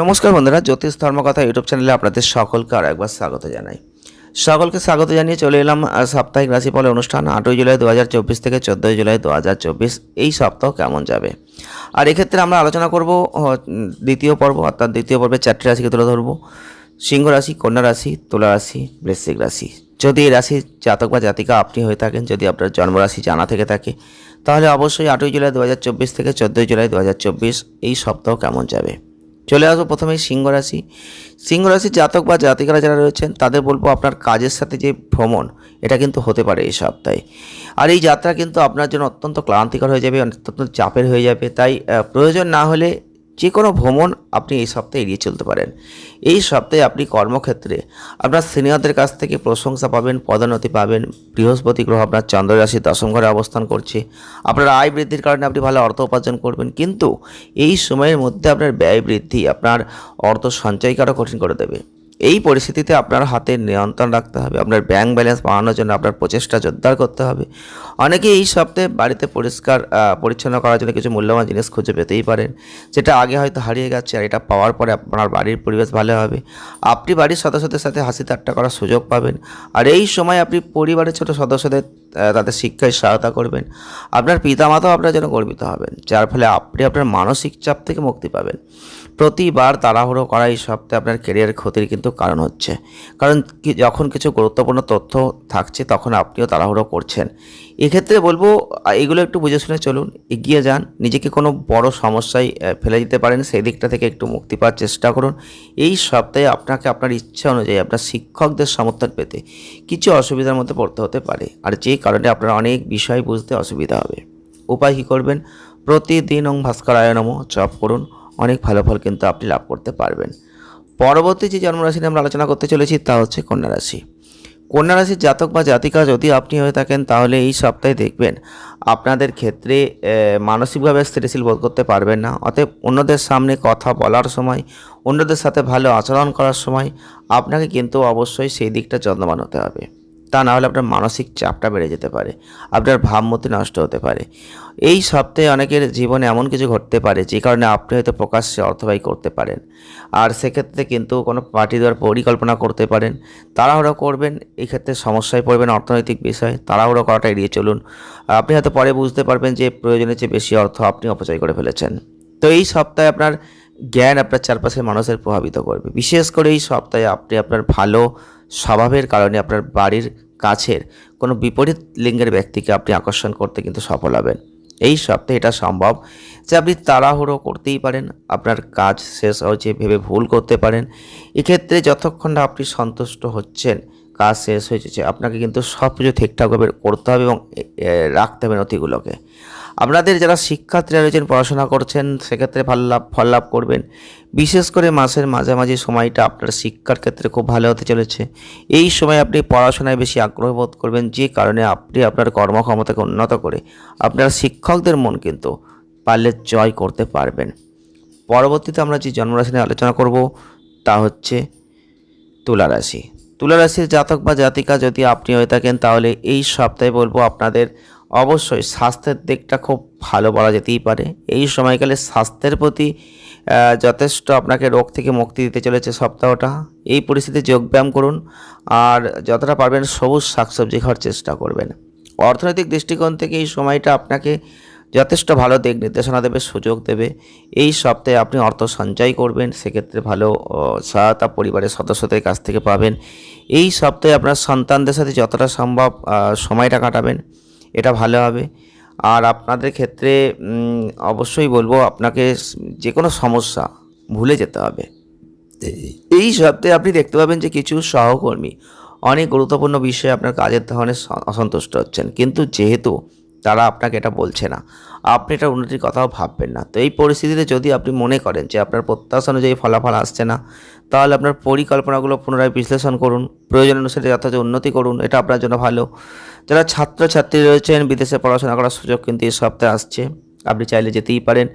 নমস্কার বন্ধুরা, জ্যোতিষ ধর্মকথা ইউটিউব চ্যানেলে আপনাদের সকলকে আর একবার স্বাগত জানাই। সকলকে স্বাগত জানিয়ে চলে এলাম সাপ্তাহিক রাশিফলের অনুষ্ঠান, আটই জুলাই দু হাজার চব্বিশ থেকে চোদ্দোই জুলাই দু হাজার চব্বিশ। এই সপ্তাহ কেমন যাবে? আর এক্ষেত্রে আমরা আলোচনা করব দ্বিতীয় পর্ব, অর্থাৎ দ্বিতীয় পর্বে চারটি রাশিকে তুলে ধরবো। সিংহ রাশি, কন্যা রাশি, তুলা রাশি, বৃশ্চিক রাশি। যদি এই রাশির জাতক বা জাতিকা আপনি হয়ে থাকেন, যদি আপনার জন্মরাশি জানা থেকে থাকে, তাহলে অবশ্যই আটই জুলাই দু হাজার চব্বিশ থেকে চোদ্দোই জুলাই দু হাজার চব্বিশ এই সপ্তাহ কেমন যাবে? চলে আসব প্রথমে সিংহ রাশি। সিংহ রাশির জাতক বা জাতিকারা যারা রয়েছেন, তাদের বলব আপনার কাজের সাথে যে ভ্রমণ, এটা কিন্তু হতে পারে এই সপ্তাহে। আর এই যাত্রা কিন্তু আপনার জন্য অত্যন্ত ক্লান্তিকর হয়ে যাবে, অত্যন্ত চাপের হয়ে যাবে। তাই প্রয়োজন না হলে যে কোনো ভ্রমণ আপনি এই সপ্তাহে এড়িয়ে চলতে পারেন। এই সপ্তাহে আপনি কর্মক্ষেত্রে আপনার সিনিয়রদের কাছ থেকে প্রশংসা পাবেন, পদোন্নতি পাবেন। বৃহস্পতি গ্রহ আপনার চন্দ্ররাশি দশম ঘরে অবস্থান করছে। আপনার আয় বৃদ্ধির কারণে আপনি ভালো অর্থ উপার্জন করবেন, কিন্তু এই সময়ের মধ্যে আপনার ব্যয় বৃদ্ধি আপনার অর্থ সঞ্চয়কে আরও কঠিন করে দেবে। এই পরিস্থিতিতে আপনার হাতে নিয়ন্ত্রণ রাখতে হবে। আপনার ব্যাংক ব্যালেন্স বাড়ানোর জন্য আপনার প্রচেষ্টা জোরদার করতে হবে। অনেকে এই সপ্তাহে বাড়িতে পরিষ্কার পরিচ্ছন্ন করার জন্য কিছু মূল্যবান জিনিস খুঁজে পেতেই পারেন। যেটা আগে হয়তো হারিয়ে গেছে আর এটা পাওয়ার পরে আপনার বাড়ির পরিবেশ ভালো হবে। আপনি বাড়ির সদস্যদের সাথে হাসি ঠাট্টা করার সুযোগ পাবেন। আর এই সময় আপনি পরিবারের ছোট সদস্যদের তাদের শিক্ষায় সহায়তা করবেন। আপনার পিতামাতাও আপনার জন্য গর্বিত হবেন, যার ফলে আপনি আপনার মানসিক চাপ থেকে মুক্তি পাবেন। প্রতিবার তাড়াহুড়ো করা এই সপ্তাহে আপনার কেরিয়ার ক্ষতির কিন্তু কারণ হচ্ছে। কারণ যখন কিছু গুরুত্বপূর্ণ তথ্য থাকছে, তখন আপনিও তাড়াহুড়ো করছেন। এক্ষেত্রে বলব এগুলো একটু বুঝে শুনে চলুন, এগিয়ে যান। নিজেকে কোনো বড় সমস্যায় ফেলে দিতে পারেন, সেই দিকটা থেকে একটু মুক্তি পাওয়ার চেষ্টা করুন। এই সপ্তাহে আপনাকে আপনার ইচ্ছা অনুযায়ী, আপনার শিক্ষকদের সমর্থন পেতে কিছু অসুবিধার মধ্যে পড়তে হতে পারে। আর যে কারণে আপনার অনেক বিষয় বুঝতে অসুবিধা হবে। উপায় কী করবেন? প্রতিদিন ওং ভাস্কর আয়নম জপ করুন, অনেক ভালো ফল কিন্তু আপনি লাভ করতে পারবেন। পরবর্তী যে জন্মরাশি নিয়ে আমরা আলোচনা করতে চলেছি তা হচ্ছে কন্যা রাশি। কন্যা রাশির জাতক বা জাতিকা যদি আপনি হয়ে থাকেন, তাহলে এই সপ্তাহে দেখবেন আপনাদের ক্ষেত্রে মানসিকভাবে স্থিতিশীল বোধ করতে পারবেন না। অতএব অন্যদের সামনে কথা বলার সময়, অন্যদের সাথে ভালো আচরণ করার সময়, আপনাকে কিন্তু অবশ্যই সেই দিকটা যত্নবান হতে হবে। তা না হলে আপনার মানসিক চাপটা বেড়ে যেতে পারে, আপনার ভাবমূর্তি নষ্ট হতে পারে। এই সপ্তাহে অনেকের জীবনে এমন কিছু ঘটতে পারে যে কারণে আপনি হয়তো প্রকাশ্যে অর্থব্যয় করতে পারেন। আর সেক্ষেত্রে কিন্তু কোনো পার্টি দেওয়ার পরিকল্পনা করতে পারেন। তাড়াহুড়ো করবেন এই ক্ষেত্রে সমস্যায় পড়বেন অর্থনৈতিক বিষয়। তাড়াহুড়ো করাটা এড়িয়ে চলুন। আপনি হয়তো পরে বুঝতে পারবেন যে প্রয়োজনের চেয়ে বেশি অর্থ আপনি অপচয় করে ফেলেছেন। তো এই সপ্তাহে আপনার জ্ঞান আপনার চারপাশের মানুষের প্রভাবিত করবে। বিশেষ করে এই সপ্তাহে আপনি আপনার ভালো স্বভাবের কারণে আপনার বাড়ির কাছের কোনো বিপরীত লিঙ্গের ব্যক্তিকে আপনি আকর্ষণ করতে কিন্তু সফল হবেন। এই সপ্তাহে এটা সম্ভব যে আপনি তাড়াহুড়ো করতেই পারেন, আপনার কাজ শেষ হয়েছে ভেবে ভুল করতে পারেন। এক্ষেত্রে যতক্ষণ না আপনি সন্তুষ্ট হচ্ছেন, কাজ শেষ হয়েছে, আপনাকে কিন্তু সব কিছু ঠিকঠাকভাবে করতে হবে এবং রাখতে হবে নথিগুলোকে। আপনাদের যারা শিক্ষার্থীরা রয়েছেন, পড়াশোনা করছেন, সেক্ষেত্রে ভালো লাভ, ফল লাভ করবেন। বিশেষ করে মাসের মাঝামাঝি সময়টা আপনার শিক্ষার ক্ষেত্রে খুব ভালো হতে চলেছে। এই সময় আপনি পড়াশোনায় বেশি আগ্রহ বোধ করবেন, যে কারণে আপনি আপনার কর্মক্ষমতাকে উন্নত করে আপনার শিক্ষকদের মন কিন্তু পারলে জয় করতে পারবেন। পরবর্তীতে আমরা যে জন্মরাশি নিয়ে আলোচনা করব, তা হচ্ছে তুলা রাশি তুলা রাশির জাতক বা জাতিকা যদি আপনি হয়ে থাকেন, তাহলে এই সপ্তাহে বলব আপনাদের অবশ্যই স্বাস্থ্যের দিকটা খুব ভালো বলা যেতেই পারে। এই সময়কালে স্বাস্থ্যের প্রতি যথেষ্ট আপনাকে রোগ থেকে মুক্তি দিতে চলেছে সপ্তাহটা। এই পরিস্থিতিতে যোগব্যায়াম করুন আর যতটা পারবেন সবুজ শাকসবজি খাওয়ার চেষ্টা করবেন। অর্থনৈতিক দৃষ্টিকোণ থেকে এই সময়টা আপনাকে যথেষ্ট ভালো দিক নির্দেশনা দেবে, সুযোগ দেবে। এই সপ্তাহে আপনি অর্থ সঞ্চয় করবেন, সেক্ষেত্রে ভালো সহায়তা পরিবারের সদস্যদের কাছ থেকে পাবেন। এই সপ্তাহে আপনার সন্তানদের সাথে যতটা সম্ভব সময়টা কাটাবেন। এটা ভালো হবে। আর আপনাদের ক্ষেত্রে অবশ্যই বলব আপনাকে যে কোনো সমস্যা ভুলে যেতে হবে। এই সপ্তাহে আপনি দেখতে পাবেন যে কিছু সহকর্মী অনেক গুরুত্বপূর্ণ বিষয়ে আপনার কাজের ধরনের অসন্তুষ্ট হচ্ছেন। কিন্তু যেহেতু তারা আপনাকে এটা বলছে না। আপনি এটা উন্নতির কথাও ভাববেন না। তো এই পরিস্থিতিতে যদি আপনি মনে করেন যে আপনার প্রত্যাশা অনুযায়ী ফলাফল আসছে না, তাহলে আপনার পরিকল্পনাগুলো পুনরায় বিশ্লেষণ করুন, প্রয়োজন অনুসারে যথাযথ উন্নতি করুন, এটা আপনার জন্য ভালো। যারা ছাত্রছাত্রী রয়েছেন, বিদেশে পড়াশোনা করার সুযোগ কিন্তু এই সপ্তাহে আসছে। আপনি চাইলে যেতেই পারেন।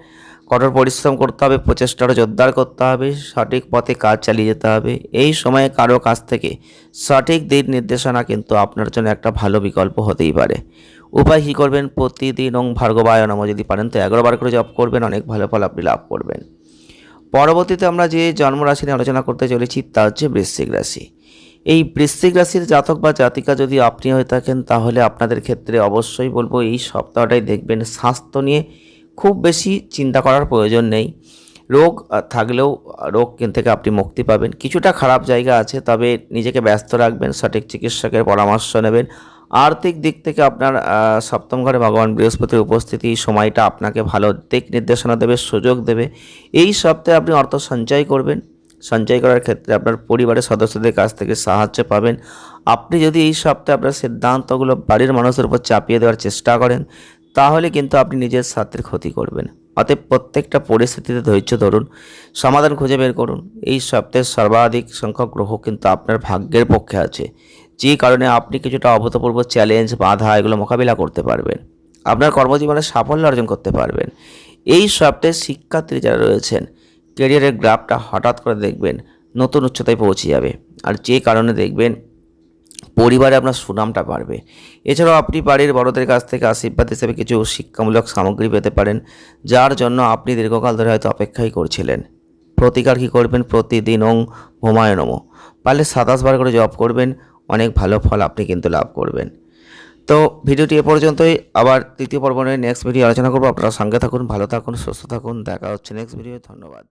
কঠোর পরিশ্রম করতে হবে প্রচেষ্টাটা জোরদার করতে হবে, সঠিক পথে কাজ চালিয়ে যেতে হবে। এই সময়ে কারও কাছ থেকে সঠিক দিক নির্দেশনা কিন্তু আপনার জন্য একটা ভালো বিকল্প হতেই পারে। উপায় কী করবেন? প্রতিদিন ওং ভার্গবায় নম। যদি পারেন তো এগারো বার করে জপ করবেন, অনেক ভালো ফল আপনি লাভ করবেন। পরবর্তীতে আমরা যে জন্মরাশি নিয়ে আলোচনা করতে চলেছি, তা হচ্ছে বৃশ্চিক রাশি। এই বৃশ্চিক রাশির জাতক বা জাতিকা যদি আপনি হয়ে থাকেন, তাহলে আপনাদের ক্ষেত্রে অবশ্যই বলব, এই সপ্তাহটাই দেখবেন স্বাস্থ্য নিয়ে খুব বেশি চিন্তা করার প্রয়োজন নেই। রোগ থাকলেও রোগ থেকে আপনি মুক্তি পাবেন। কিছুটা খারাপ জায়গা আছে, তবে নিজেকে ব্যস্ত রাখবেন, সঠিক চিকিৎসকের পরামর্শ নেবেন। আর্থিক দিক থেকে আপনার সপ্তম ঘরে ভগবান বৃহস্পতির উপস্থিতি, সময়টা আপনাকে ভালো দিক নির্দেশনা দেবে, সুযোগ দেবে। এই সপ্তাহে আপনি অর্থ সঞ্চয় করবেন। সঞ্চয় করার ক্ষেত্রে আপনার পরিবারের সদস্যদের কাছ থেকে সাহায্য পাবেন। আপনি যদি এই সপ্তাহে আপনার সিদ্ধান্তগুলো বাড়ির মানুষের উপর চাপিয়ে দেওয়ার চেষ্টা করেন তাহলে কিন্তু আপনি নিজের স্বার্থের ক্ষতি করবেন। অতএব প্রত্যেকটা পরিস্থিতিতে ধৈর্য ধরুন, সমাধান খুঁজে বের করুন। এই সপ্তাহে সর্বাধিক সংখ্যক গ্রহ কিন্তু আপনার ভাগ্যের পক্ষে আছে, যে কারণে আপনি কিছুটা অভূতপূর্ব চ্যালেঞ্জ বাধা এগুলো মোকাবিলা করতে পারবেন। আপনার কর্মজীবনে সাফল্য অর্জন করতে পারবেন। এই সপ্তাহে শিক্ষার্থী যারা রয়েছেন কেরিয়ারের গ্রাফটা হঠাৎ করে দেখবেন, নতুন উচ্চতায় পৌঁছে যাবে। আর যে কারণে দেখবেন পরিবারে আপনার সুনামটা বাড়বে। এছাড়াও আপনি বাড়ির বড়দের কাছ থেকে আশীর্বাদ হিসেবে কিছু শিক্ষামূলক সামগ্রী পেতে পারেন, যার জন্য আপনি দীর্ঘকাল ধরে হয়তো অপেক্ষাই করছিলেন। প্রতিকার কী করবেন? প্রতিদিন ওং হোমায় নম। পারলে সাতাশ বার করে জব করবেন, অনেক ভালো ফল আপনি কিন্তু লাভ করবেন। তো ভিডিওটি এ পর্যন্তই। আবার তৃতীয় পর্ব নিয়ে নেক্সট ভিডিও আলোচনা করব। আপনারা সঙ্গে থাকুন, ভালো থাকুন, সুস্থ থাকুন। দেখা হচ্ছে নেক্সট ভিডিও ধন্যবাদ।